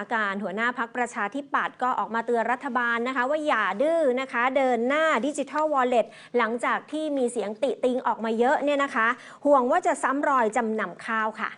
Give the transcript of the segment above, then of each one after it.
อาการหัวหน้าพักประชาธิปัตย์ก็ออกมาเตือนรัฐบาลนะคะ ว่าอย่าดื้อนะคะ เดินหน้าดิจิทัลวอลเล็ตหลังจากที่มีเสียงติติงออกมาเยอะเนี่ยนะคะ ห่วงว่าจะซ้ำรอยจำนำข้าวค่ะ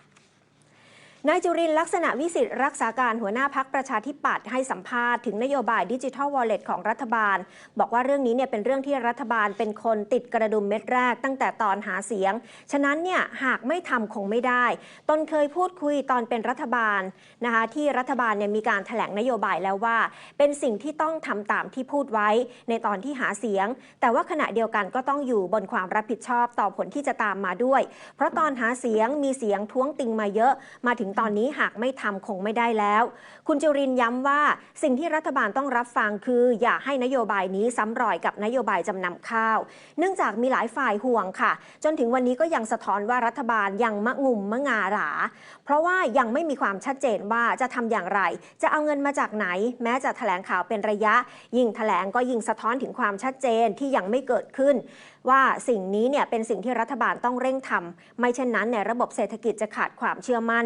นายจุรินลักษณะวิสิทธิ์รักษาการหัวหน้าพักประชาธิปัตย์ให้สัมภาษณ์ถึงนโยบายดิจิทัลวอลเล็ตของรัฐบาล บอกว่าเรื่องนี้เนี่ยเป็นเรื่องที่รัฐบาลเป็นคนติดกระดุมเม็ดแรกตั้งแต่ตอนหาเสียง ฉะนั้นเนี่ยหากไม่ทำคงไม่ได้ ตนเคยพูดคุยตอนเป็นรัฐบาลนะคะที่รัฐบาลเนี่ยมีการถแถลงนโยบายแล้วว่า เป็นสิ่งที่ต้องทำตามที่พูดไว้ในตอนที่หาเสียง แต่ว่าขณะเดียวกันก็ต้องอยู่บนความรับผิดชอบต่อผลที่จะตามมาด้วย เพราะตอนหาเสียงมีเสียงท้วงติงมาเยอะมาถึงตอนนี้หากไม่ทำคงไม่ได้แล้ว คุณจุรินย้ำว่าสิ่งที่รัฐบาลต้องรับฟังคือ อย่าให้นโยบายนี้ซ้ำรอยกับนโยบายจำนำข้าว เนื่องจากมีหลายฝ่ายห่วงค่ะ จนถึงวันนี้ก็ยังสะท้อนว่ารัฐบาลยังมะงุมมะงาหราเพราะว่ายังไม่มีความชัดเจนว่าจะทำอย่างไร จะเอาเงินมาจากไหน แม้จะแถลงข่าวเป็นระยะ ยิ่งแถลงก็ยิ่งสะท้อนถึงความชัดเจนที่ยังไม่เกิดขึ้น ว่าสิ่งนี้เนี่ยเป็นสิ่งที่รัฐบาลต้องเร่งทำไม่เช่นนั้นเนี่ยระบบเศรษฐกิจจะขาดความเชื่อมั่น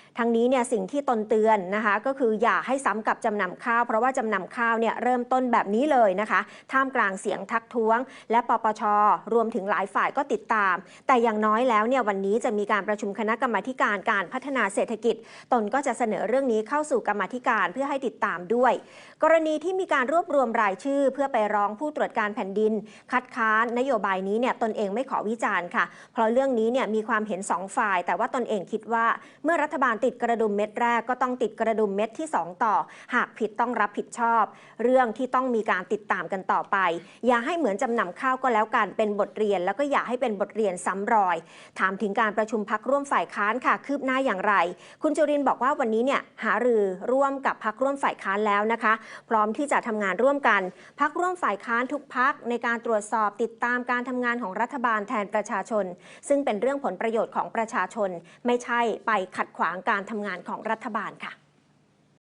ทั้งนี้เนี่ยสิ่งที่ตนเตือนนะคะก็คืออย่าให้ซ้ำกับจำนำข้าว เพราะว่าจำนำข้าวเนี่ยเริ่มต้นแบบนี้เลยนะคะ ท่ามกลางเสียงทักท้วง และปปช รวมถึงหลายฝ่ายก็ติดตาม แต่อย่างน้อยแล้วเนี่ยวันนี้จะมีการประชุมคณะกรรมาธิการการพัฒนาเศรษฐกิจ ตนก็จะเสนอเรื่องนี้เข้าสู่กรรมาธิการเพื่อให้ติดตามด้วย กรณีที่มีการรวบรวมรายชื่อ เพื่อไปร้องผู้ตรวจการแผ่นดิน คัดค้านนโยบายนี้เนี่ยตนเองไม่ขอวิจารณ์ค่ะ เพราะเรื่องนี้เนี่ยมีความเห็นสองฝ่าย แต่ว่าตนเองคิดว่าเมื่อรัฐบาลติดกระดุมเม็ดแรกก็ต้องติดกระดุมเม็ดที่ 2 ต่อ หากผิดต้องรับผิดชอบ เรื่องที่ต้องมีการติดตามกันต่อไป อย่าให้เหมือนจำนำข้าวก็แล้วกันเป็นบทเรียน แล้วก็อย่าให้เป็นบทเรียนซ้ำรอย ถามถึงการประชุมพักร่วมฝ่ายค้านค่ะ คืบหน้าอย่างไร คุณจุรินบอกว่าวันนี้เนี่ยหารือร่วมกับพักร่วมฝ่ายค้านแล้วนะคะ พร้อมที่จะทำงานร่วมกันพักร่วมฝ่ายค้านทุกพักในการตรวจสอบติดตามการทำงานของรัฐบาลแทนประชาชน ซึ่งเป็นเรื่องผลประโยชน์ของประชาชน ไม่ใช่ไปขัดขวางกัการทำงานของรัฐบาลค่ะ